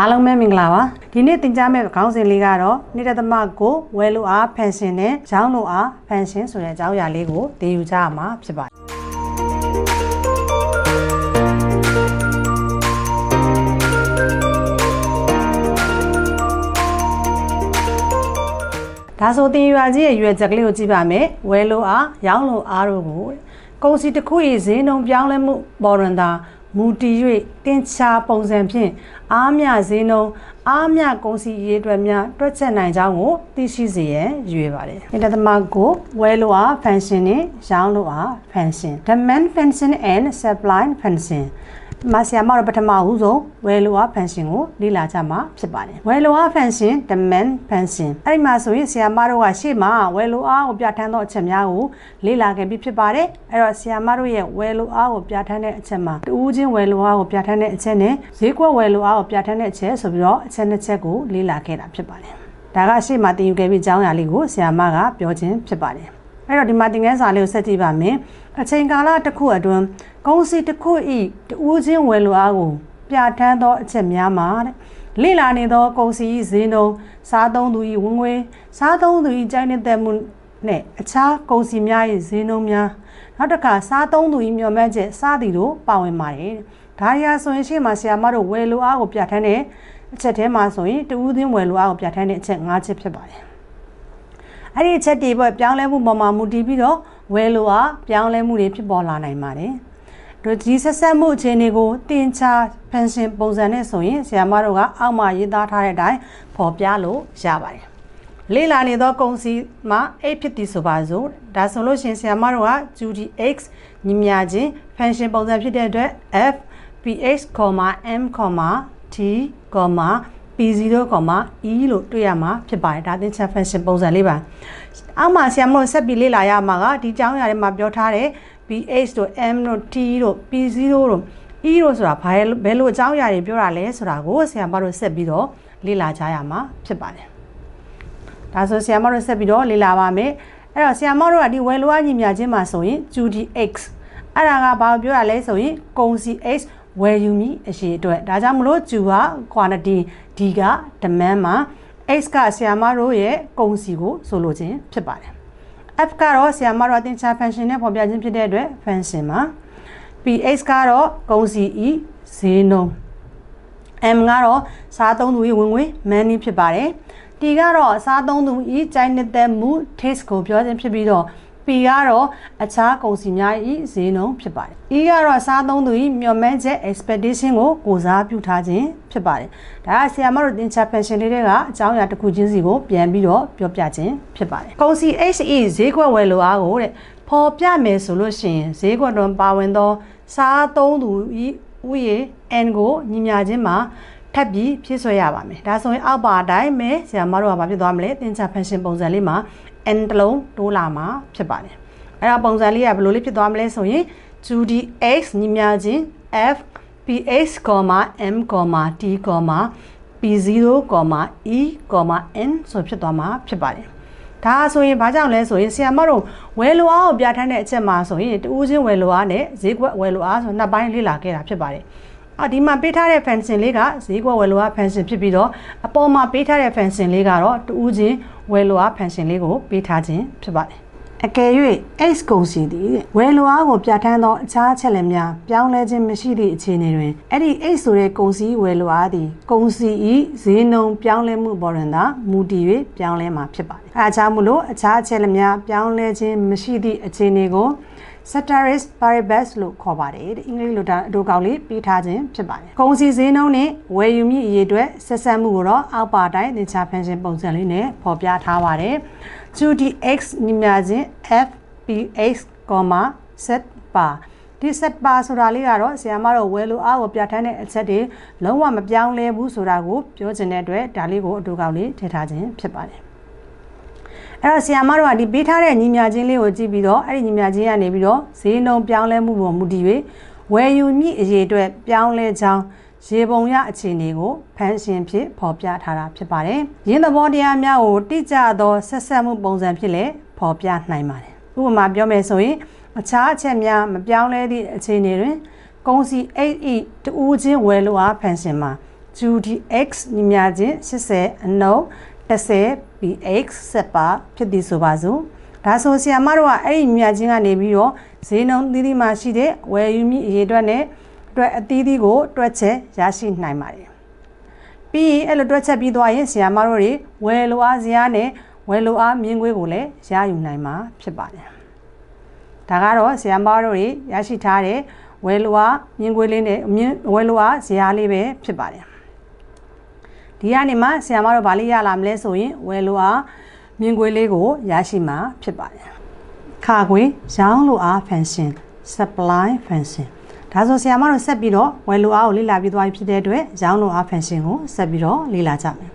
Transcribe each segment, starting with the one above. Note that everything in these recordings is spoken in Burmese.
အားလုံးပဲမင်္ဂလာပါဒီနေ့သင်ကြားမယ့်ခေါင်းစဉ်လေးကတော့နေ့တစ်သမကိုဝယ်လို့အားဖန်ရှင်နဲ့ရောင်းလို့အားဖန်ရှင်ဆိုတဲ့အကြောင်းအရာလေးကိုသင်ယူကြရမှာဖြစ်ပါတယ်ဒါဆိုတင်ရွာကြီးရဲ့ရွယ်ချက်ကလေးကိုကြည့်ပါမယ်ဝယ်လို့အားရောင်းလို့အားတို့ကိုကုန်စီတစ်ခု၏ဈေးနှုန်းပြောင်းလဲမှုပေါ်ရင်သာ မူတည်၍တင်ချာပုံစံဖြင့်အားမြဈေးနှုန်းအားမြကုန်စီရေးအတွက်များတွက်ချက်နိုင်ကြောင်းကိုသိရှိစေရန်ရွေးပါတယ်။ဒီသမကိုဝယ်လို့အား function နဲ့ရောင်းလို့အား function demand function and supply function မဆီယာမတော့ပထမဦးဆုံးဝယ်လိုအား function ကိုလေ့လာကြမှာဖြစ်ပါတယ်ဝယ်လိုအား function demand function အဲ့ဒီမှာဆိုရင်ဆီယာမတို့ကရှေ့မှာဝယ်လိုအားကိုပြဋ္ဌာန်းသောအချက်များကိုလေ့လာခဲ့ပြီးဖြစ်ပါတယ်အဲ့တော့ဆီယာမတို့ရဲ့ဝယ်လိုအားကိုပြဋ္ဌာန်းတဲ့အချက်မှာတူးချင်းဝယ်လိုအားကိုပြဋ္ဌာန်းတဲ့အချက်နဲ့ဈေးကွက်ဝယ်လိုအားကိုပြဋ္ဌာန်းတဲ့အချက်ဆိုပြီးတော့အချက်နှစ်ချက်ကိုလေ့လာခဲ့တာဖြစ်ပါတယ်ဒါကရှေ့မှာတင်ယူခဲ့ပြီးအကြောင်းအရာလေးကိုဆီယာမကပြောခြင်းဖြစ်ပါတယ် အဲ့တော့ဒီမှာသင်ခန်းစာလေးကိုဆက်ကြည့်ပါမယ်အချိန်ကာလတစ်ခုအတွင်းကုန်စည်တစ်ခုဤတူးချင်းဝယ်လိုအားကိုပြဋ္ဌာန်းသောအချက်များမှာတဲ့လိလာနေသောကုန်စည်ဤဈေးနှုန်းစားသုံးသူဤဝင်ငွေစားသုံးသူဤကြိုက်နေတဲ့မှုနဲ့အခြားကုန်စည်များ၏ဈေးနှုန်းများနောက်တစ်ခါစားသုံးသူဤမျှော်မှန်းချက်စားသည်တို့ပါဝင်ပါတယ်ဒါရီယာဆိုရင်ရှေ့မှာဆရာမတို့ဝယ်လိုအားကိုပြဋ္ဌာန်းတဲ့အချက်ထဲမှာဆိုရင်တူးချင်းဝယ်လိုအားကိုပြဋ္ဌာန်းတဲ့အချက်၅ချက်ဖြစ်ပါတယ် အဲ့ဒီအချက်တွေပေါ့ပြောင်းလဲမှုပေါ်မှာမူတည်ပြီးတော့ဝယ်လိုအားပြောင်းလဲမှုတွေဖြစ်ပေါ်လာနိုင်ပါတယ်တို့ဒီဆက်ဆက်မှုအခြေအနေကိုတင်ချဖန်ရှင်ပုံစံနဲ့ဆိုရင်ဆရာမတို့ကအောက်မှာရေးသားထားတဲ့အတိုင်းပေါ်ပြလို့ရပါတယ်လေ့လာနေသောကုန်စည်မှာ A ဖြစ်သည်ဆိုပါစို့ဒါဆိုလို့ရှိရင်ဆရာမတို့က Judy X ညီမြချင်း function ပုံစံဖြစ်တဲ့အတွက် F pH, m, t, p0, e လို့တွေ့ရမှာဖြစ်ပါတယ်ဒါသင်္ချာ function ပုံစံလေးပါအောက်မှာဆရာမတို့ဆက်ပြီးလေ့လာရမှာကဒီကြောင်းရာထဲမှာပြောထားတဲ့ pH တို့ m တို့ t တို့ p0 တို့ e တို့ဆိုတာဘာဘယ်လိုအကြောင်းအရာတွေပြောတာလဲဆိုတာကိုဆရာမတို့ဆက်ပြီးတော့လေ့လာကြရမှာဖြစ်ပါတယ်ဒါဆိုဆရာမတို့ဆက်ပြီးတော့လေ့လာပါမယ်အဲ့တော့ဆရာမတို့ကဒီဝယ်လိုအပ်ညီမြချင်းမှာဆိုရင် 2dx အဲ့ဒါကဘာပြောတာလဲဆိုရင်ကုန်စီ x ဝယ်ယူမိအရှိအတွက်ဒါကြောင့်မလို့ Q က quantity D က demand မှာ X ကဆရာမတို့ရဲ့ကုန်စီကိုဆိုလိုခြင်းဖြစ်ပါတယ် F ကတော့ဆရာမတို့အသင်္ချာ function နဲ့ဖော်ပြခြင်းဖြစ်တဲ့အတွက် function မှာ PH ကတော့ကုန်စီ E ဈေးနှုန်း M ကတော့စားသုံးသူ၏ဝင်ငွေ money ဖြစ်ပါတယ်။ T ကတော့စားသုံးသူ၏ကြိုက်နေတဲ့မှု taste ကိုပြောခြင်းဖြစ်ပြီးတော့ P ကတော့အခြားကုန်စည်များ၏ဈေးနှုန်းဖြစ်ပါတယ်။ E ကတော့စားသုံးသူ၏မျှော်မှန်းချက် expectation ကိုကိုစားပြုထားခြင်းဖြစ်ပါတယ်။ဒါကဆီယာမတို့သင်ချာ pension လေးတွေကအကြောင်းအရာတစ်ခုချင်းစီကိုပြန်ပြီးတော့ပြောပြခြင်းဖြစ်ပါတယ်။ကုန်စည် HE ဈေးကွက်ဝယ်လိုအားကိုတဲ့ပေါ်ပြမယ်ဆိုလို့ရှိရင်ဈေးကွက်တွင်ပါဝင်သော စားသုံးသူ၏ဥယေ N ကိုညီမျှခြင်းမှာထပ်ပြီးဖြည့်ဆွဲရပါမယ်။ဒါဆိုရင်အောက်ပါအတိုင်းပဲဆရာမတို့ကဘာဖြစ်သွားမလဲသင်္ချာ function ပုံစံလေးမှာ n တလုံးတိုးလာမှာဖြစ်ပါတယ်။အဲ့ဒါပုံစံလေးကဘယ်လိုလေးဖြစ်သွားမလဲဆိုရင် 2dx ညီမျှခြင်း f px, m, t, p0, e, n ဆိုဖြစ်သွားမှာဖြစ်ပါတယ်။ဒါဆိုရင်ဘာကြောင့်လဲဆိုရင်ဆီယမတို့ဝယ်လိုအားကိုပြဋ္ဌာန်းတဲ့အချက်မှာဆိုရင်တူးချင်းဝယ်လိုအားနဲ့ဈေးကွက်ဝယ်လိုအားဆိုနှစ်ပိုင်းလေ့လာခဲ့တာဖြစ်ပါတယ်။ အော်ဒီမှာပေးထားတဲ့ function လေးကဈေးကွက်ဝယ်လိုအား function ဖြစ်ပြီးတော့အပေါ်မှာပေးထားတဲ့ function လေးကတော့တူးချင်းဝယ်လိုအား function လေးကိုပေးထားခြင်းဖြစ်ပါတယ်။အကယ်၍ x ကုန်စီသည်ဝယ်လိုအားကိုပြဋ္ဌာန်းသောအခြားချက်လက်များပြောင်းလဲခြင်းမရှိသည့်အခြေအနေတွင်အဲ့ဒီ x ဆိုတဲ့ကုန်စီဝယ်လိုအားသည်ကုန်စီ၏ဈေးနှုန်းပြောင်းလဲမှုပေါ်တွင်သာမူတည်၍ပြောင်းလဲမှာဖြစ်ပါတယ်။အဲအကြောင်းမလို့အခြားချက်လက်များပြောင်းလဲခြင်းမရှိသည့်အခြေအနေကို ceteris paribus လို့ခေါ်ပါတယ်တဲ့အင်္ဂလိပ်လိုတာအတူကောက်လေးပြီးထားခြင်းဖြစ်ပါတယ်။ကုန်စည်ဈေးနှုန်းနဲ့ဝယ်ယူမိအရေးအတွက်ဆက်ဆက်မှုကိုတော့အောက်ပါတိုင်းသင်္ချာဖန်ရှင်ပုံစံလေးနဲ့ဖော်ပြထားပါတယ်။ 2dx ညီမျှခြင်း f px, set bar ဒီ set bar ဆိုတာလေးကတော့ဆရာမတို့ဝယ်လို့အားကိုပြဋ္ဌာန်းတဲ့အချက်တွေလုံးဝမပြောင်းလဲဘူးဆိုတာကိုပြောချင်တဲ့အတွက်ဒါလေးကိုအတူကောက်လေးထည့်ထားခြင်းဖြစ်ပါတယ် အဲ့တော့ဆီယာမတို့ကဒီပေးထားတဲ့ညီမြချင်းလေးကိုကြည့်ပြီးတော့အဲ့ဒီညီမြချင်းကနေပြီးတော့ဈေးနှုန်းပြောင်းလဲမှုပေါ်မူတည်၍ဝယ်ယူမိအရေးအတွက်ပြောင်းလဲကြောင်းရေပုံရအခြေအနေကိုဖန်ရှင်ဖြစ်ဖော်ပြထားတာဖြစ်ပါတယ်။ရင်းသဘောတရားများကိုတိကျသောဆက်ဆက်မှုပုံစံဖြစ်လည်းဖော်ပြနိုင်ပါတယ်။ဥပမာပြောမယ်ဆိုရင်အခြားအချက်များမပြောင်းလဲသည့်အခြေအနေတွင်ကုန်စီ 8E တူးချင်းဝယ်လိုအားဖန်ရှင်မှာ 2dx ညီမျှခြင်း80အနှုတ် 10 px ဆက်ပါဖြစ်သည်ဆိုပါစို့ဒါဆိုဆီယမတို့ကအဲ့ဒီညီမျှခြင်းကနေပြီးတော့ဈေးနှုန်းသီးသီးမှာရှိတဲ့ဝယ်ယူမိအရေးအတွက်နဲ့အတွက်အသီးသီးကိုတွက်ချက်ရရှိနိုင်ပါတယ်ပြီးရင်အဲ့လိုတွက်ချက်ပြီးသွားရင်ဆီယမတို့တွေဝယ်လိုအားဇယားနဲ့ဝယ်လိုအားမြင်ကွေးကိုလည်းရယူနိုင်မှာဖြစ်ပါတယ်ဒါကတော့ဆီယမတို့တွေရရှိထားတဲ့ဝယ်လိုအားမြင်ကွေးလေးနဲ့မြင်ဝယ်လိုအားဇယားလေးပဲဖြစ်ပါတယ် ဒီကနေမှဆီယမတို့ဗာလေးရလာမလဲဆိုရင်ဝယ်လိုအားမြင်ကွေးလေးကိုရရှိမှာဖြစ်ပါတယ်ခါခွေရောင်းလိုအား function supply function ဒါဆိုဆရာမတို့ဆက်ပြီးတော့ဝယ်လိုအားကိုလေ့လာပြီးသွားပြီဖြစ်တဲ့အတွက်ရောင်းလိုအား function ကိုဆက်ပြီးတော့လေ့လာကြမယ်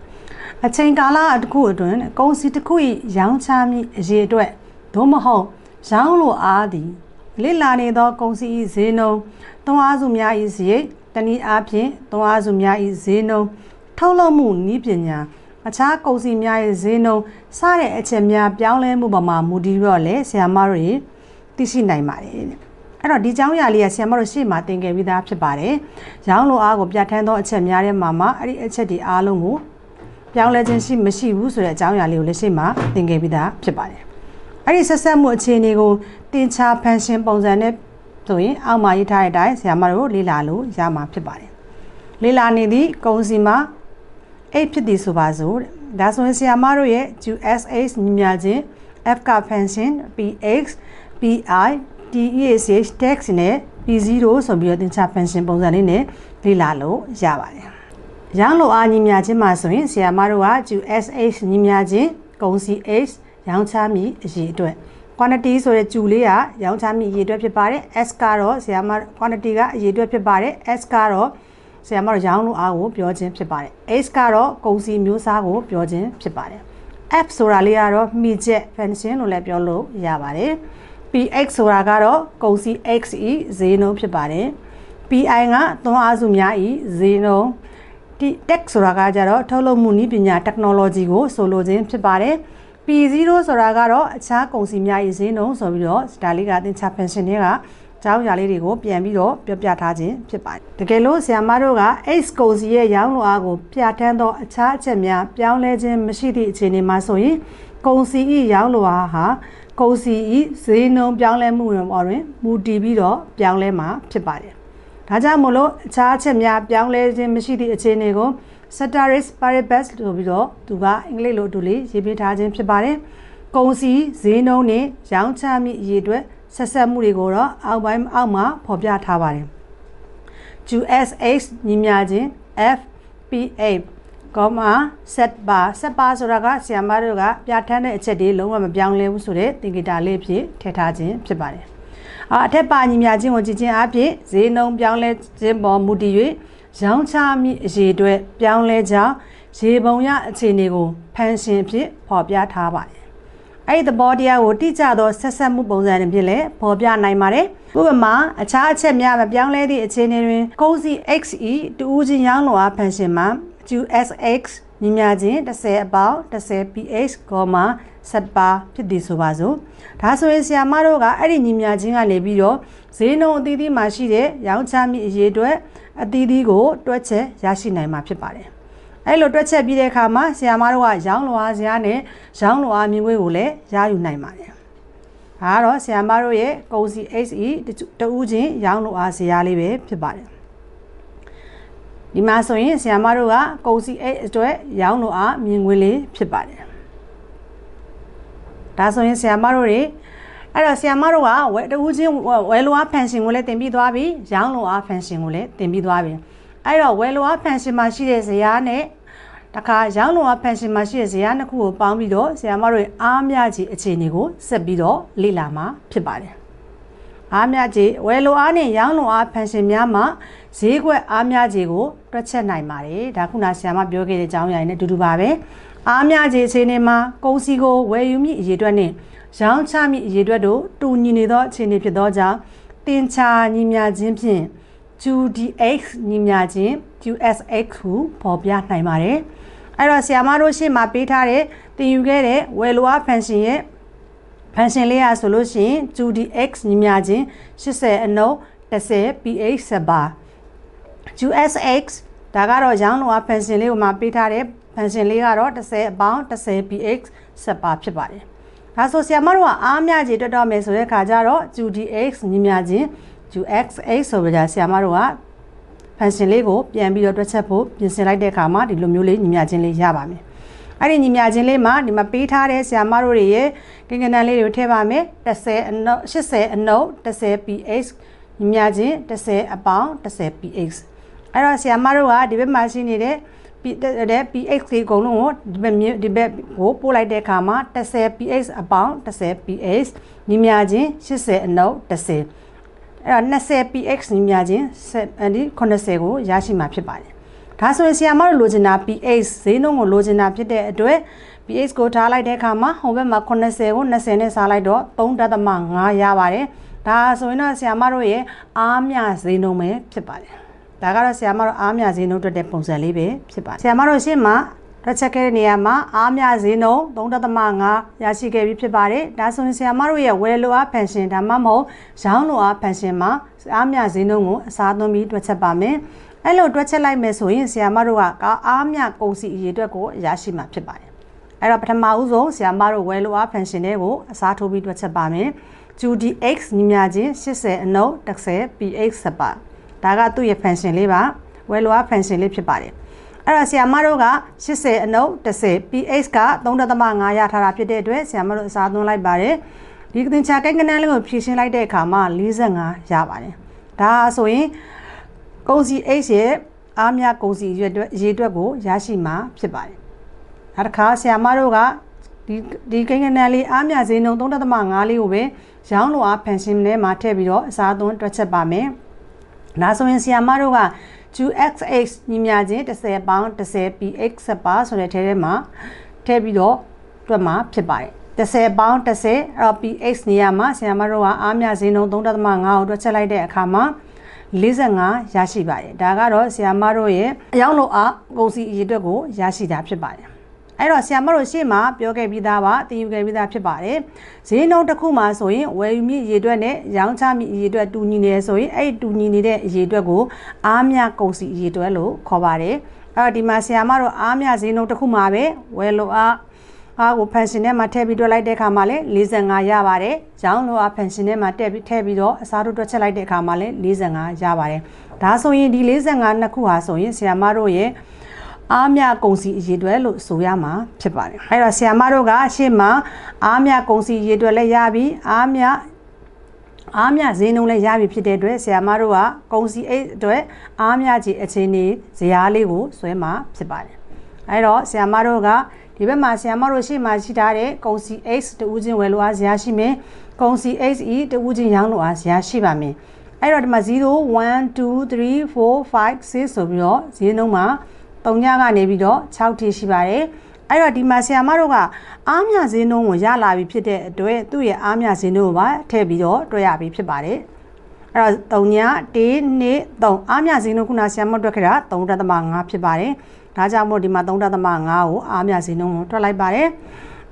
အချိန်ကာလတစ်ခုအတွင်းကုန်စည်တစ်ခု၏ရောင်းချမည့်အရေးအတွက်သို့မဟုတ်ရောင်းလိုအားသည်လေ့လာနေသောကုန်စည်၏ဈေးနှုန်းသွန်အားစုများ၏ဈေးတနည်းအားဖြင့်သွန်အားစုများ၏ဈေးနှုန်း ထုတ်လုပ်မှုနည်းပညာအခြားကုန်စည်များရဲ့ဈေးနှုန်းစတဲ့အချက်များပြောင်းလဲမှုပေါ်မှာမူတည်ပြီးတော့လည်းဆရာမတို့သိရှိနိုင်ပါတယ်တဲ့အဲ့တော့ဒီเจ้าရာလေးကဆရာမတို့ရှေ့မှာသင်ခဲ့ပြီးသားဖြစ်ပါတယ်။ရောင်းလိုအားကိုပြဋ္ဌာန်းသောအချက်များတဲ့မှာမှာအဲ့ဒီအချက်တွေအားလုံးကိုပြောင်းလဲခြင်းရှိမရှိဘူးဆိုတဲ့အကြောင်းအရာလေးကိုလည်းရှေ့မှာသင်ခဲ့ပြီးသားဖြစ်ပါတယ်။အဲ့ဒီဆက်ဆက်မှုအခြေအနေကိုတင်ချဖန်ရှင်ပုံစံနဲ့ဆိုရင်အောက်မှာရေးထားတဲ့အတိုင်းဆရာမတို့လေ့လာလို့ရမှာဖြစ်ပါတယ်။လေ့လာနေသည့်ကုံစီမှာ 8ဖြစ်သည်ဆိုပါစို့ဒါဆိုရင်ဆရာမတို့ရဲ့ USH ညီမျှခြင်း F က function PX PI TESH text နဲ့ P0 ဆိုပြီးတော့သင်္ချာ function ပုံစံလေးနဲ့လေ့လာလို့ရပါတယ်။ရောင်းလိုအားညီမျှခြင်းမှာဆိုရင်ဆရာမတို့က USH ညီမျှခြင်းဂုံစီ H ရောင်းချမည့်အရေးအတွက် quantity ဆိုတဲ့ကျူလေးကရောင်းချမည့်အရေးအတွက်ဖြစ်ပါတယ်။ S ကတော့ဆရာမ quantity ကအရေးအတွက်ဖြစ်ပါတယ်။ S ကတော့ ဆရာမတို့ရောင်းလိုအားကိုပြောခြင်းဖြစ်ပါတယ်။ H ကတော့ဂုံစီမျိုးစားကိုပြောခြင်းဖြစ်ပါတယ်။ F ဆိုတာလေးကတော့မှီချက် function လို့လည်းပြောလို့ရပါတယ်။ px ဆိုတာကတော့ကုန်စီ x ၏ဈေးနှုန်းဖြစ်ပါတယ် pi ကသွန်းအားစုများ၏ဈေးနှုန်း tech ဆိုတာကကြတော့ထုတ်လုပ်မှုနည်းပညာ technology ကိုဆိုလိုခြင်းဖြစ်ပါတယ် p0 ဆိုတာကတော့အခြားကုန်စည်များ၏ဈေးနှုန်းဆိုပြီးတော့ဒါလေးကသင်္ချာ function တွေက ကျောင်းရာလေးတွေကိုပြန်ပြီးတော့ပြောပြထားခြင်းဖြစ်ပါတယ်တကယ်လို့ဆရာမတို့က x ကုန်စီရဲ့ရောင်းလိုအားကိုပြဋ္ဌာန်းသောအခြားအချက်များပြောင်းလဲခြင်းမရှိသည့်အခြေအနေမှာဆိုရင်ကုန်စီ၏ရောင်းလိုအားဟာကုန်စည်ဤဈေးနှုန်းပြောင်းလဲမှုပေါ်တွင်မူတည်ပြီးတော့ပြောင်းလဲမှာဖြစ်ပါတယ်။ဒါကြောင့်မို့လို့အခြားချက်များပြောင်းလဲခြင်းမရှိသည့်အခြေအနေကို ceteris paribus ဆိုပြီးတော့သူကအင်္ဂလိပ်လိုအတူလေးရေးပေးထားခြင်းဖြစ်ပါတယ်။ကုန်စည်ဈေးနှုန်းနဲ့ရောင်းချမိအရေးအတွက် ဆက်ဆက်မှုတွေကိုတော့အောက်ပိုင်းအောက်မှာဖော်ပြထားပါတယ်။ USH ညီမျှခြင်း FPA ကောမာ set bar set bar ဆိုတာကဆီယမ်မတို့ကပြဋ္ဌာန်းတဲ့အချက်တွေလုံးဝမပြောင်းလဲဘူးဆိုတဲ့သင်္ကေတလေးဖြစ်ထည့်ထားခြင်းဖြစ်ပါတယ်။အထက်ပါညီမျှခြင်းကိုကြည့်ခြင်းအပြင်ဈေးနှုန်းပြောင်းလဲခြင်းပေါ်မူတည်၍ရောင်းချမိအရေးအတွက်ပြောင်းလဲကြောင်းရေပုံရအခြေအနေကိုဖန်ရှင်ဖြစ်ဖော်ပြထားပါတယ်။ အဲ့ဒီသဘောတရားကိုတိကျသောဆက်ဆက်မှုပုံစံတွေဖြင့်လည်းဖော်ပြနိုင်ပါတယ်။ဥပမာအခြားအချက်များမပြောင်းလဲသည့်အခြေအနေတွင်ကုန်စီ XE တူဦးချင်းရောင်းလိုအားဖန်ရှင်မှာ QSX ညီမျှခြင်း10အပေါင်း10 pH ကောမာ7ပါဖြစ်သည်ဆိုပါစို့ဒါဆိုရင်ဆရာမတို့ကအဲ့ဒီညီမျှခြင်းကနေပြီးတော့ဈေးနှုန်းအသီးသီးမှာရှိတဲ့ရောင်းချမိအရေးအတွက်အသီးသီးကိုတွက်ချက်ရရှိနိုင်မှာဖြစ်ပါတယ် အဲ့လိုတွက်ချက်ပြီးတဲ့အခါမှာဆရာမတို့ကရောင်းလိုအားစရာနဲ့ရောင်းလိုအားမြင်ကွေးကိုလည်းရယူနိုင်ပါတယ်ဒါကတော့ဆရာမတို့ရဲ့ကုန်စီ HE တဦးချင်းရောင်းလိုအားစရာလေးပဲဖြစ်ပါတယ်ဒီမှာဆိုရင်ဆရာမတို့ကကုန်စီအိတ်အတွက်ရောင်းလို့အားမြင်ကွင်းလေးဖြစ်ပါတယ်ဒါဆိုရင်ဆရာမတို့တွေအဲ့တော့ဆရာမတို့ကဝယ်တူးချင်းဝယ်လိုအားဖန်ရှင်ကိုလည်းတင်ပြီးသွားပြီရောင်းလိုအားဖန်ရှင်ကိုလည်းတင်ပြီးသွားပြီ အဲ့တော့ဝယ်လိုအားဖန်ရှင်မှာရှိတဲ့ဇယားနဲ့တခါရောင်းလိုအားဖန်ရှင်မှာရှိတဲ့ဇယားနှစ်ခုကိုပေါင်းပြီးတော့ဆရာမတို့အားမြကြီးအခြေအနေကိုဆက်ပြီးတော့လေ့လာမှာဖြစ်ပါတယ်အားမြကြီးဝယ်လိုအားနဲ့ရောင်းလိုအားဖန်ရှင်များမှာဈေးကွက်အားများကြီးကိုတွက်ချက်နိုင်ပါတယ်ဒါခုနဆရာမပြောခဲ့တဲ့အကြောင်းအရာနဲ့အတူတူပါပဲအားများကြီးအခြေအနေမှာကုန်စည်ကိုဝယ်ယူမိအရေးအတွက်နဲ့ရောင်းချမိအရေးအတွက်တို့တူညီနေသောအခြေအနေဖြစ်သောကြောင့်တင်ချာညီမျှခြင်းဖြင့် 2dx ညီမျှခြင်း qsx ဟုပေါ်ပြနိုင်ပါတယ်အဲ့တော့ဆရာမတို့ရှေ့မှာပေးထားတဲ့တင်ယူခဲ့တဲ့ဝယ်လိုအားဖန်ရှင်ရဲ့ဖန်ရှင်လေးရဆိုလို့ရှိရင် 2dx ညီမျှခြင်း80အနုပ်10 pH စပါ USX ဒါကတော့ရောင်းလို့အဖန်ရှင်လေးကိုမှပေးထားတဲ့ဖန်ရှင်လေးကတော့30အပေါင်း30 px ဆက်ပါဖြစ်ပါတယ်ဒါဆိုဆရာမတို့ကအားမြကြီးတွက်တော့မယ်ဆိုတဲ့ခါကျတော့ 2dx ညီမြချင်း 2xx ဆိုကြဆရာမတို့ကဖန်ရှင်လေးကိုပြန်ပြီးတော့တွက်ချက်ဖို့ပြင်ဆင်လိုက်တဲ့အခါမှာဒီလိုမျိုးလေးညီမြချင်းလေးရပါမယ်အဲ့ဒီညီမြချင်းလေးမှာဒီမှာပေးထားတဲ့ဆရာမတို့တွေရဲ့ကိန်းကနန်းလေးတွေကိုထည့်ပါမယ်30အနုတ်80အနုတ်10 px ညီမြချင်း10အပေါင်း10 px အဲ့တော့ဆရာမတို့ကဒီဘက်မှာရှိနေတဲ့တဲ့ px လေးအကုန်လုံးကိုဒီဘက်ဒီဘက်ကိုပို့လိုက်တဲ့အခါမှာ10 px အပေါင်း10 px ညီမြချင်း80အနုတ်10 အဲ့တော့ 20 px ညီမြချင်းဒီ80ကိုရရှိမှာဖြစ်ပါတယ်ဒါဆိုရင်ဆရာမတို့လိုချင်တာ px ဈေးနှုန်းကိုလိုချင်တာဖြစ်တဲ့အတွက် px ကိုထားလိုက်တဲ့အခါမှာဟိုဘက်မှာ80ကို20နဲ့စားလိုက်တော့3.5ရပါတယ်ဒါဆိုရင်တော့ဆရာမတို့ရဲ့အားမြဈေးနှုန်းပဲဖြစ်ပါတယ်ဒါကတော့ဆရာမတို့အားမြဈေးနှုန်းတွက်တဲ့ပုံစံလေးပဲဖြစ်ပါတယ်ဆရာမတို့ရှင်းမှာ ရက်ချက်ခဲ့တဲ့နေရာမှာအားမြဈေးနှုန်း3.5ရရှိခဲ့ပြီဖြစ်ပါတယ်ဒါဆိုရင်ဆရာမတို့ရဲ့ဝယ်လိုအားဖန်ရှင်ဒါမှမဟုတ်ရောင်းလိုအားဖန်ရှင်မှာအားမြဈေးနှုန်းကိုအစားသွင်းပြီးတွက်ချက်ပါမယ်အဲ့လိုတွက်ချက်လိုက်မယ်ဆိုရင်ဆရာမတို့ကအားမြကုန်စီအရေးအတွက်ကိုရရှိမှာဖြစ်ပါတယ်အဲ့တော့ပထမဦးဆုံးဆရာမတို့ဝယ်လိုအားဖန်ရှင်တွေကိုအစားထိုးပြီးတွက်ချက်ပါမယ် 2dx ညီမြချင်း80အနုတ်30 px စပါဒါကသူ့ရဲ့ function လေးပါဝယ်လိုအား function လေးဖြစ်ပါတယ် အဲ့တော့ဆရာမတို့က80အနုတ်30 px က3.5ရထားတာဖြစ်တဲ့အတွက်ဆရာမတို့အစားသွင်းလိုက်ပါတယ်ဒီသင်္ချာကိန်းကနန်းလေးကိုဖြည့်ရှင်းလိုက်တဲ့အခါမှာ45ရပါတယ်ဒါဆိုရင်ကုန်စီ h ရဲ့အားမြကုန်စီရွက်အတွက်ရေအတွက်ကိုရရှိမှာဖြစ်ပါတယ်နောက်တစ်ခါဆရာမတို့ကဒီဒီကိန်းကနန်းလေးအားမြဈေးနှုန်း3.5လေးကိုပဲရောင်းလိုအားဖန်ရှင်ထဲမှာထည့်ပြီးတော့အစားသွင်းတွက်ချက်ပါမယ်ဒါဆိုရင်ဆီယာမတို့က 2xx ညီမြချင်း10ပေါင်း 10 px ပါဆိုတဲ့ထဲထဲမှာထည့်ပြီးတော့တွက်မှာဖြစ်ပါတယ်10ပေါင်း10အဲ့တော့ px နေရာမှာဆီယာမတို့ကအားမြဈေးနှုန်း3.5ကိုတွက်ချက်လိုက်တဲ့အခါမှာ45ရရှိပါတယ်ဒါကတော့ဆီယာမတို့ရဲ့အယောင်းလိုအားကုန်စီအရေးအတွက်ကိုရရှိတာဖြစ်ပါတယ် အဲ့တော့ဆီယမတို့ရှေ့မှာပြောခဲ့ပြီးသားပါတင်ယူခဲ့ပြီးသားဖြစ်ပါတယ်ဈေးနှုန်းတစ်ခုမှာဆိုရင်ဝယ်ယူမိရေအတွက်နဲ့ရောင်းချမိရေအတွက်တူညီနေဆိုရင်အဲ့ဒီတူညီနေတဲ့ရေအတွက်ကိုအားမြကုန်စီရေအတွက်လို့ခေါ်ပါတယ်အဲ့တော့ဒီမှာဆီယမတို့အားမြဈေးနှုန်းတစ်ခုမှာပဲဝယ်လို့အားအားကိုဖန်ရှင်ထဲမှာထည့်ပြီးတွက်လိုက်တဲ့အခါမှာလည်း45ရပါတယ်။ရောင်းလို့အားဖန်ရှင်ထဲမှာတက်ပြီးထည့်ပြီးတော့အစားတို့တွက်ချက်လိုက်တဲ့အခါမှာလည်း45ရပါတယ်။ဒါဆိုရင်ဒီ45နှစ်ခုဟာဆိုရင်ဆီယမတို့ရဲ့ အားမြကုံစီအရေးတွဲလို့ဆိုရမှာဖြစ်ပါတယ်အဲ့တော့ဆီယမတို့ကရှေ့မှာအားမြကုံစီအရေးတွဲလည်းရပြီအားမြအားမြဈေးနှုန်းလည်းရပြီဖြစ်တဲ့အတွက်ဆီယမတို့ကကုံစီအိတ်အတွက်အားမြကြီးအချင်းနေဇရာလေးကိုဆွဲမှာဖြစ်ပါတယ်အဲ့တော့ဆီယမတို့ကဒီဘက်မှာဆီယမတို့ရှေ့မှာရှိထားတဲ့ကုံစီ X တူးချင်းဝယ်လို့အားဇရာရှိမယ်ကုံစီ XE တူးချင်းရောင်းလို့အားဇရာရှိပါမယ်အဲ့တော့ဒီမှာ0 1 2 3 4 5 6ဆိုပြီးတော့ဈေးနှုန်းမှာ 3ညကနေပြီးတော့6ထိရှိပါတယ်အဲ့တော့ဒီမှာဆီယာမတို့ကအားမြဈေးနှုန်းကိုရလာပြီဖြစ်တဲ့အတွက်သူ့ရဲ့အားမြဈေးနှုန်းကိုပါထည့်ပြီးတော့တွက်ရပြီဖြစ်ပါတယ်အဲ့တော့3ည1နှစ်3အားမြဈေးနှုန်းခုနဆီယာမတွက်ခဲ့တာ3.5ဖြစ်ပါတယ်ဒါကြောင့်မို့ဒီမှာ3.5ကိုအားမြဈေးနှုန်းကိုတွက်လိုက်ပါတယ်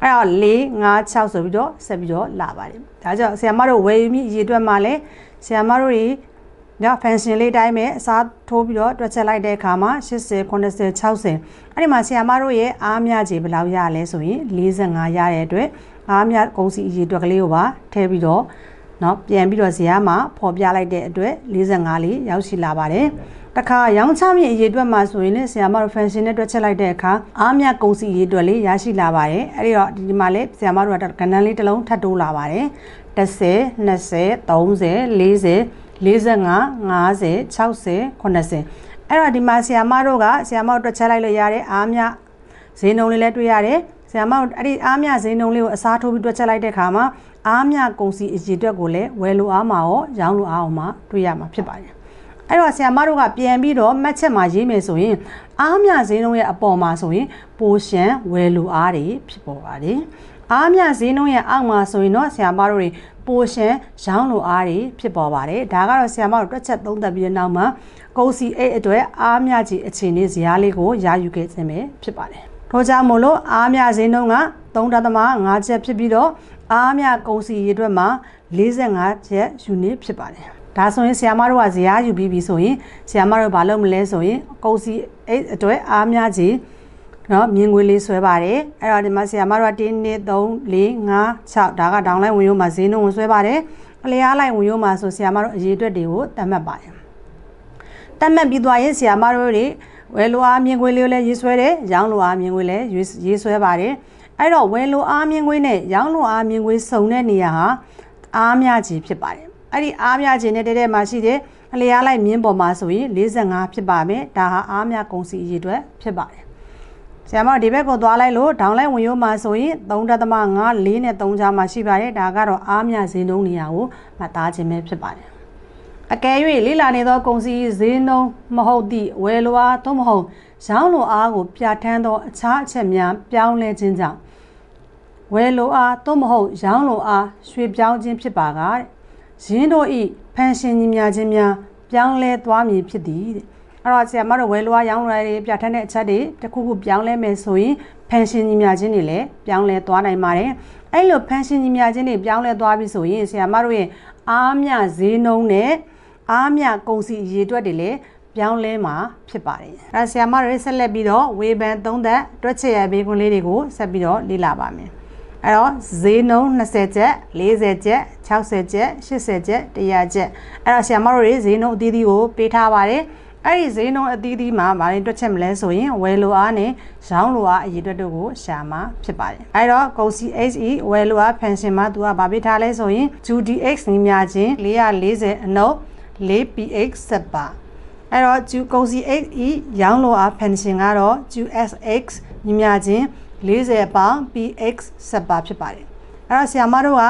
အဲ့တော့4 5 6ဆိုပြီးတော့ဆက်ပြီးတော့လာပါတယ်ဒါကြောင့်ဆီယာမတို့ဝယ်ယူမိရေတွက်မှာလဲဆီယာမတို့တွေ ညဖန်ရှင်လေးတိုင်းပဲအစားထိုးပြီးတော့တွက်ချက်လိုက်တဲ့အခါမှာ80 90 60အဲ့ဒီမှာဆီယာမတို့ရဲ့အားမြခြေဘယ်လောက်ရလဲဆိုရင်45ရတဲ့အတွက်အားမြကုန်စီအရေးအတွက်ကလေးကိုပါထည့်ပြီးတော့เนาะပြန်ပြီးတော့ဇရာမှာပေါ်ပြလိုက်တဲ့အတွက်45လေးရောက်ရှိလာပါတယ်တခါရောင်းချမြင့်အရေးအတွက်မှာဆိုရင်လည်းဆရာမတို့ function နဲ့တွက်ချက်လိုက်တဲ့အခါအားမြကုန်စီအရေးအတွက်လေးရရှိလာပါတယ်အဲ့ဒီတော့ဒီမှာလည်းဆရာမတို့ကကဏ္ဍလေးတစ်လုံးထပ်တိုးလာပါတယ်10 20 30 40 45 50 60 80အဲ့တော့ဒီမှာဆီယာမတို့ကဆီယာမတို့တွက်ချက်လိုက်လို့ရတဲ့အားမြဈေးနှုန်းလေးလည်းတွေ့ရတယ်ဆီယာမတို့အဲ့ဒီအားမြဈေးနှုန်းလေးကိုအစားထိုးပြီးတွက်ချက်လိုက်တဲ့အခါမှာအားမြကုန်စီအကြီးအတွက်ကိုလည်းဝယ်လိုအားမှာရောရောင်းလိုအားအောင်မှာတွေ့ရမှာဖြစ်ပါတယ်အဲ့တော့ဆီယာမတို့ကပြန်ပြီးတော့မှတ်ချက်မှာရေးမယ်ဆိုရင်အားမြဈေးနှုန်းရဲ့အပေါ်မှာဆိုရင်ပိုရှန်ဝယ်လိုအားတွေဖြစ်ပေါ်ပါတယ် အားမြဈေးနှုန်းရဲ့အောက်မှာဆိုရင်တော့ဆရာမတို့တွေပိုရှန်ရောင်းလိုအားတွေဖြစ်ပေါ်ပါတယ်ဒါကတော့ဆရာမတို့တွက်ချက်သုံးသပ်ပြီးတဲ့နောက်မှာကုန်စီအိတ်အတွက်အားမြကြီးအခြေအနေဇယားလေးကိုရယူခဲ့ခြင်းပဲဖြစ်ပါတယ်ထို့ကြောင့်မို့လို့အားမြဈေးနှုန်းက3.5ချက်ဖြစ်ပြီးတော့အားမြကုန်စီရေအတွက်မှာ45ချက်ယူနစ်ဖြစ်ပါတယ်ဒါဆိုရင်ဆရာမတို့ကဇရာယူပြီးပြီဆိုရင်ဆရာမတို့ဘာလုပ်မလဲဆိုရင်ကုန်စီအဲ့အတွက်အားများကြီး နော်မြင်ငွေလေးဆွဲပါတယ်အဲ့တော့ဒီမှာဆရာမတို့က1 2 3 4 5 6ဒါကဒေါင်းလိုက်ဝင်ရိုးမှာဈေးနှုန်းကိုဆွဲပါတယ်အလျားလိုက်ဝင်ရိုးမှာဆိုဆရာမတို့အရေးအတွက်တွေကိုတတ်မှတ်ပါတယ်တတ်မှတ်ပြီးသွားရင်ဆရာမတို့တွေဝယ်လိုအားမြင်ငွေလေးကိုလည်းရေးဆွဲတယ်ရောင်းလိုအားမြင်ငွေလည်းရေးဆွဲပါတယ်အဲ့တော့ဝယ်လိုအားမြင်ငွေနဲ့ရောင်းလိုအားမြင်ငွေစုံတဲ့နေရာဟာအားများကြီးဖြစ်ပါတယ်အဲ့ဒီအားများခြင်းနဲ့တဲတဲမှာရှိတဲ့အလျားလိုက်မြင်းပေါ်မှာဆိုရင်45ဖြစ်ပါမယ်ဒါဟာအားများကုန်စီအရေးအတွက်ဖြစ်ပါတယ် ဆရာမဒီဘက်ကိုသွားလိုက်လို့ဒေါင်းလိုက်ဝင်ရိုးမှာဆိုရင်3.5 4နဲ့3ကြားမှာရှိပါတယ်ဒါကတော့အားများဈေးနှုန်းနေရာကိုမှတ်သားခြင်းပဲဖြစ်ပါတယ်အကယ်၍လိလာနေသောကုန်စည်ဈေးနှုန်းမဟုတ်သည့်ဝယ်လိုအားသို့မဟုတ်ရောင်းလိုအားကိုပြဋ္ဌာန်းသောအခြားအချက်များပြောင်းလဲခြင်းကြောင့်ဝယ်လိုအားသို့မဟုတ်ရောင်းလိုအားရွှေ့ပြောင်းခြင်းဖြစ်ပါကတဲ့ရင်းတို့ဤဖန်ရှင်ညီများခြင်းများပြောင်းလဲသွားမည်ဖြစ်သည်တဲ့ အဲ့တော့ဆရာမတို့ဝယ်လိုအားရောင်းလိုအားတွေပြဋ္ဌာန်းတဲ့အချက်တွေတစ်ခုခုပြောင်းလဲမယ်ဆိုရင်ဖန်ရှင်ညီများခြင်းတွေလည်းပြောင်းလဲသွားနိုင်ပါတယ်အဲ့လိုဖန်ရှင်ညီများခြင်းတွေပြောင်းလဲသွားပြီဆိုရင်ဆရာမတို့ရဲ့အားမြဈေးနှုန်းနဲ့အားမြကုန်စည်အရေးအတွက်တွေလည်းပြောင်းလဲမှာဖြစ်ပါတယ်။အဲဆရာမတွေဆက်လက်ပြီးတော့ဝေဘန်သုံးသက်တွက်ချက်ရဘေးခွန်းလေးတွေကိုဆက်ပြီးတော့လေ့လာပါမယ်။အဲ့တော့ဈေးနှုန်း20ကျပ်40ကျပ်60ကျပ်80ကျပ်100ကျပ်အဲ့တော့ဆရာမတို့တွေဈေးနှုန်းအသီးသီးကိုပေးထားပါတယ် အဲ့ဒီဈေးနှုန်းအသီးသီးမှာမရင်တွက်ချက်မလဲဆိုရင်ဝယ်လိုအားနဲ့ရောင်းလိုအားအရေးတွက်တို့ကိုရှာမှာဖြစ်ပါတယ်အဲ့တော့ကုန်စီ HE ဝယ်လိုအားဖန်ရှင်မှာသူကဗာပေးထားလဲဆိုရင် 2DX ညီမြချင်း440အနုပ် 4PX ဆက်ပါအဲ့တော့ကျူကုန်စီ HE ရောင်းလိုအားဖန်ရှင်ကတော့ 2SX ညီမြချင်း40ပေါင် PX ဆက်ပါဖြစ်ပါတယ်အဲ့တော့ဆရာမတို့က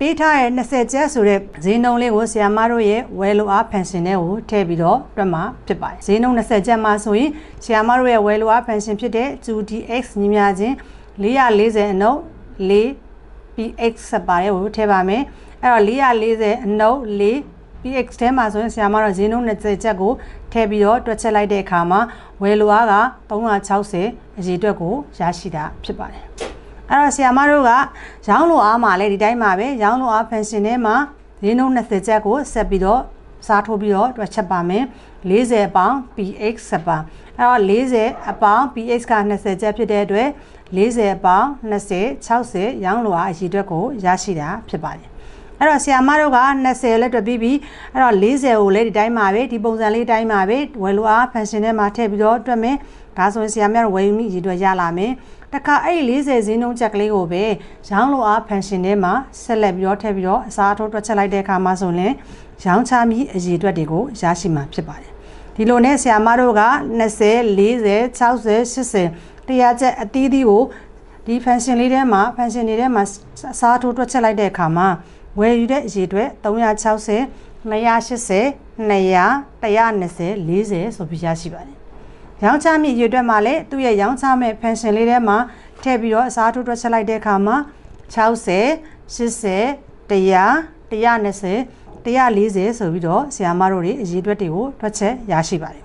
ပေးထားတဲ့20ကျပ်ဆိုတဲ့ဈေးနှုန်းလေးကိုဆရာမတို့ရဲ့ဝယ်လိုအားဖန်ရှင်တဲ့ကိုထည့်ပြီးတော့တွက်မှာဖြစ်ပါတယ်ဈေးနှုန်း20ကျပ်မှာဆိုရင်ဆရာမတို့ရဲ့ဝယ်လိုအားဖန်ရှင်ဖြစ်တဲ့ 2DX ညီမချင်း440အနုပ် 4 PX ဆက်ပါတယ်ကိုထည့်ပါမယ်အဲ့တော့440အနုပ် 4 PX ထဲမှာဆိုရင်ဆရာမတို့ဈေးနှုန်း20ကျပ်ကိုထည့်ပြီးတော့တွက်ချက်လိုက်တဲ့အခါမှာဝယ်လိုအားက360အရေအတွက်ကိုရရှိတာဖြစ်ပါတယ် အဲ့တော့ဆရာမတို့ကရောင်းလိုအားမှာလည်းဒီတိုင်းမှာပဲရောင်းလိုအားဖန်ရှင်ထဲမှာဈေးနှုန်း20ကျပ်ကိုဆက်ပြီးတော့စားထိုးပြီးတော့တွက်ချက်ပါမယ်40ပေါင် PX ဆက်ပါအဲ့တော့40အပေါင် PX က20ကျပ်ဖြစ်တဲ့အတွက်40ပေါင်20 60ရောင်းလိုအားအရေအတွက်ကိုရရှိတာဖြစ်ပါတယ်အဲ့တော့ဆီယာမတို့က20လက်တွက်ပြီးပြီအဲ့တော့40ကိုလည်းဒီတိုင်းမှာပဲဒီပုံစံလေးတိုင်းမှာပဲဝယ်လိုအားဖန်ရှင်ထဲမှာထည့်ပြီးတော့တွက်မယ်ဒါဆိုရင်ဆီယာမတို့ဝယ်ယူမိရည်တွက်ရလာမယ် တခါအဲ့ဒီ40ဈေးနှုန်းချက်ကလေးကိုပဲရောင်းလိုအားဖန်ရှင်ထဲမှာဆက်လက်ပြီးတော့ထည့်ပြီးတော့အစားထိုးတွက်ချက်လိုက်တဲ့အခါမှာဆိုရင်ရောင်းချမိအရည်တွက်တွေကိုရရှိမှာဖြစ်ပါတယ်ဒီလိုနဲ့ဆီယာမတို့က20 40 60 80တရားချက်အသီးသီးကိုဒီ function လေးထဲမှာ function တွေထဲမှာအစားထိုးတွက်ချက်လိုက်တဲ့အခါမှာဝယ်ယူတဲ့အရေးအတွက်360 280 200 120 40ဆိုပြီးရရှိပါတယ်။ ရောင်းချမိရေးအတွက်မှာလည်းသူ့ရဲ့ရောင်းချမဲ့ pension လေးထဲမှာထည့်ပြီးတော့အစားထိုးတွက်ချက်လိုက်တဲ့အခါမှာ60 80 100 120 140ဆိုပြီးတော့ဆရာမတို့တွေအရေးအတွက်တွေကိုတွက်ချက်ရရှိပါတယ်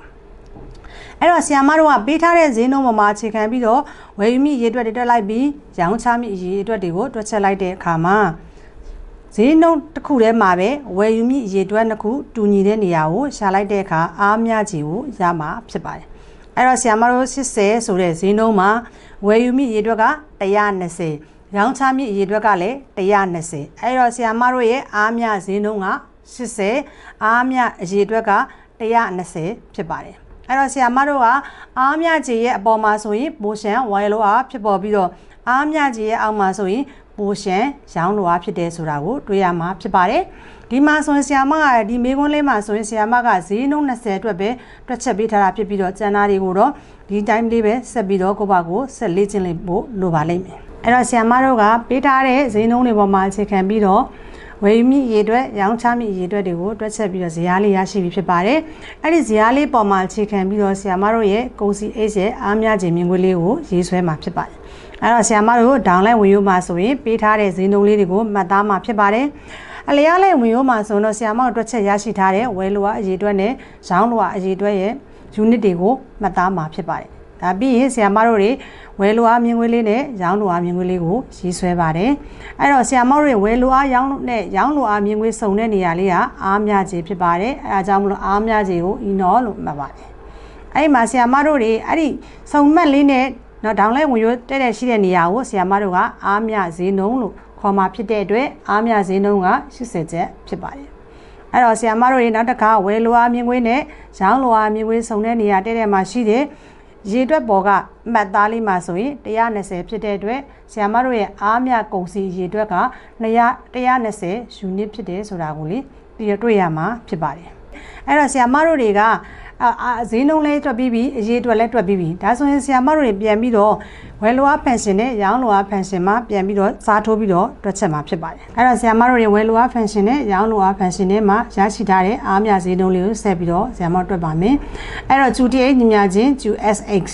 အဲ့တော့ဆီယာမတို့ကပေးထားတဲ့ဈေးနှုန်းပေါ်မှာအခြေခံပြီးတော့ဝယ်ယူမိရေးအတွက်တွေတွက်လိုက်ပြီးရောင်းချမိရေးအတွက်တွေကိုတွက်ချက်လိုက်တဲ့အခါမှာဈေးနှုန်းတစ်ခုတည်းမှာပဲဝယ်ယူမိရေတွက်နှစ်ခုတူညီတဲ့နေရာကိုရှာလိုက်တဲ့အခါအားများကြီးကိုရမှာဖြစ်ပါတယ်။ အဲ့တော့ဆီယမတို့80ဆိုတဲ့ဈေးနှုန်းမှာဝယ်ယူမိရေတွက်က120ရောင်းချမိရေတွက်ကလည်း120အဲ့တော့ဆီယမတို့ရဲ့အားများဈေးနှုန်းက80အားများအရေတွက်က120ဖြစ်ပါတယ်။အဲ့တော့ဆီယမတို့ကအားမြကြီးရဲ့အပေါ်မှာဆိုရင်ပိုရှန်ဝိုင်လိုအားဖြစ်ပေါ်ပြီးတော့အားမြကြီးရဲ့အောက်မှာဆိုရင်ပိုရှန်ရောင်းလိုအားဖြစ်တယ်ဆိုတာကိုတွေ့ရမှာဖြစ်ပါတယ် ဒီမှာဆိုရင်ဆီယာမကဒီမေကွန်းလေးမှာဆိုရင်ဆီယာမကဈေးနှုန်း20အတွက်ပဲတွက်ချက်ပေးထားတာဖြစ်ပြီးတော့ကျန်တာတွေကိုတော့ဒီ time လေးပဲဆက်ပြီးတော့ကိုပါကိုဆက်လေ့ကျင့်လိုက်ဖို့လိုပါလိမ့်မယ်အဲ့တော့ဆီယာမတို့ကပေးထားတဲ့ဈေးနှုန်းတွေပေါ်မှာအခြေခံပြီးတော့ဝယ်မိရေအတွက်ရောင်းချမိရေအတွက်တွေကိုတွက်ချက်ပြီးတော့ဇယားလေးရရှိပြီဖြစ်ပါတယ်။အဲ့ဒီဇယားလေးပေါ်မှာအခြေခံပြီးတော့ဆီယာမတို့ရဲ့ကုန်စီအိတ်ရဲ့အားများခြင်းမြင်ကွင်းလေးကိုရေးဆွဲမှာဖြစ်ပါတယ်အဲ့တော့ဆရာမတို့ဒေါင်းလိုက်ဝင်ရိုးမှာဆိုရင်ပေးထားတဲ့ဈေးနှုန်းလေးတွေကိုမှတ်သားမှာဖြစ်ပါတယ် အလျားလိုက်ဝင်ရိုးမှာဆိုတော့ဆရာမတို့တွက်ချက်ရရှိထားတဲ့ဝယ်လိုအားအရေးအတွက်နဲ့ရောင်းလိုအားအရေးအတွက်ရဲ့ unit တွေကိုမှတ်သားမှာဖြစ်ပါတယ်ဒါပြီးရင်ဆရာမတို့တွေဝယ်လိုအားမြင်ကွင်းလေးနဲ့ရောင်းလိုအားမြင်ကွင်းလေးကိုရေးဆွဲပါတယ်အဲ့တော့ဆရာမတို့တွေဝယ်လိုအားရောင်းနဲ့ရောင်းလိုအားမြင်ကွင်းစုံတဲ့နေရာလေးကအားများခြေဖြစ်ပါတယ်အဲဒါကြောင့်မလို့အားများခြေကို ino လို့မှတ်ပါတယ်အဲ့ဒီမှာဆရာမတို့တွေအဲ့ဒီစုံမှတ်လေးနဲ့နော်ဒေါင်းလဲဝင်ရွတဲ့တဲ့ရှိတဲ့နေရာကိုဆရာမတို့ကအားမြဈေးနှုန်းလို့ ခေါ်မှာဖြစ်တဲ့အတွက်အားမြဈေးနှုန်းက80ကျပ်ဖြစ်ပါတယ်အဲ့တော့ဆရာမတို့တွေနောက်တစ်ခါဝယ်လိုအားမြင်ကွင်းနဲ့ရောင်းလိုအားမြင်ကွင်းစုံတဲ့နေရာတဲ့တဲ့မှာရှိတဲ့ရေတွက်ပေါ်ကအမှတ်သားလေးမှာဆိုရင်120ဖြစ်တဲ့အတွက်ဆရာမတို့ရဲ့အားမြကုန်စီရေတွက်က120 unit ဖြစ်တယ်ဆိုတာကိုလေဒီတွေ့ရမှာဖြစ်ပါတယ်အဲ့တော့ဆရာမတို့တွေကအာအာ ဈေးနှုန်းလဲတွက်ပြီးပြီအရေးအတွက်လဲတွက်ပြီးပြီဒါဆိုရင်ဆရာမတို့တွေပြန်ပြီးတော့ဝယ်လိုအားဖန်ရှင်နဲ့ရောင်းလိုအားဖန်ရှင်မှာပြန်ပြီးတော့စားထိုးပြီးတော့တွက်ချက်မှာဖြစ်ပါတယ်အဲ့တော့ဆရာမတို့တွေဝယ်လိုအားဖန်ရှင်နဲ့ရောင်းလိုအားဖန်ရှင်နဲ့မှာရရှိထားတဲ့အားမြဈေးနှုန်းလေးကိုဆက်ပြီးတော့ဆရာမတို့တွက်ပါမယ်အဲ့တော့ QTH ညီမချင်း QSX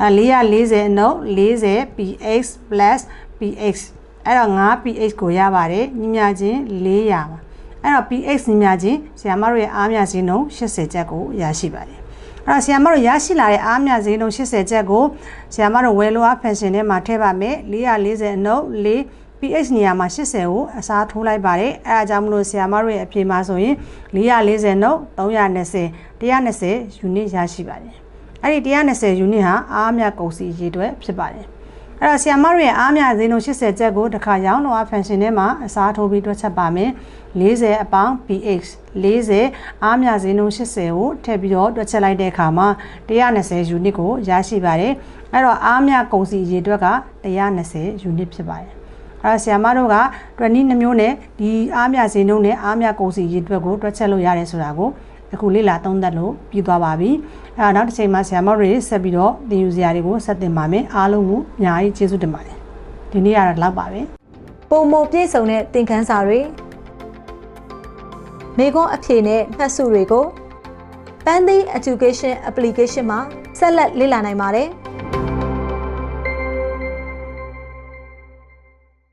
အဲ440အနုပ်40 PX PX အဲ့တော့ 5pH ကိုရပါတယ်ညီမချင်း400ပါ အဲ့တော့ pH ညီမချင်းဆရာမတို့ရဲ့အားမြဈေးနှုန်း80ကျပ်ကိုရရှိပါတယ်အဲ့တော့ဆရာမတို့ရရှိလာတဲ့အားမြဈေးနှုန်း80ကျပ်ကိုဆရာမတို့ဝယ်လိုအားဖန်ရှင်ထဲမှာထည့်ပါမယ်440အနုပ်4 pH နေရာမှာ80ကိုအစားထိုးလိုက်ပါတယ်အဲအားကြောင့်မလို့ဆရာမတို့ရဲ့အဖြေမှာဆိုရင်440နှုတ်320 120 unit ရရှိပါတယ်အဲ့ဒီ120 unit ဟာအားမြကုန်စီရေတွက်ဖြစ်ပါတယ် အဲ့တော့ဆီယမတို့ရဲ့အားမြဈေးနှုန်း80ကျပ်ကိုတစ်ခါရောင်းလို့အဖန်ရှင်ထဲမှာအစားထိုးပြီးတွက်ချက်ပါမယ်40အပေါင်း pH 40အားမြဈေးနှုန်း80ကိုထည့်ပြီးတော့တွက်ချက်လိုက်တဲ့အခါမှာ120 unit ကိုရရှိပါတယ်အဲ့တော့အားမြကုန်စီရေတွက်က120 unit ဖြစ်ပါတယ်အဲ့တော့ဆီယမတို့ကတွက်နီးနှမျိုးနဲ့ဒီအားမြဈေးနှုန်းနဲ့အားမြကုန်စီရေတွက်ကိုတွက်ချက်လို့ရတယ်ဆိုတာကို အခုလေ့လာသုံးသပ်လို့ပြီးသွားပါပြီ။အဲတော့နောက်တစ်ချိန်မှာဆရာမတို့တွေဆက်ပြီးတော့သင်ယူစရာတွေကိုဆက်သင်ပါမယ်။အားလုံးကိုအများကြီးကျေးဇူးတင်ပါတယ်။ဒီနေ့ကတော့ဒီလောက်ပါပဲ။ပုံမပြည့်စုံတဲ့သင်ခန်းစာတွေမိခွန်းအဖြေနဲ့မှတ်စုတွေကို Pandy Education Application မှာဆက်လက်လေ့လာနိုင်ပါတယ်။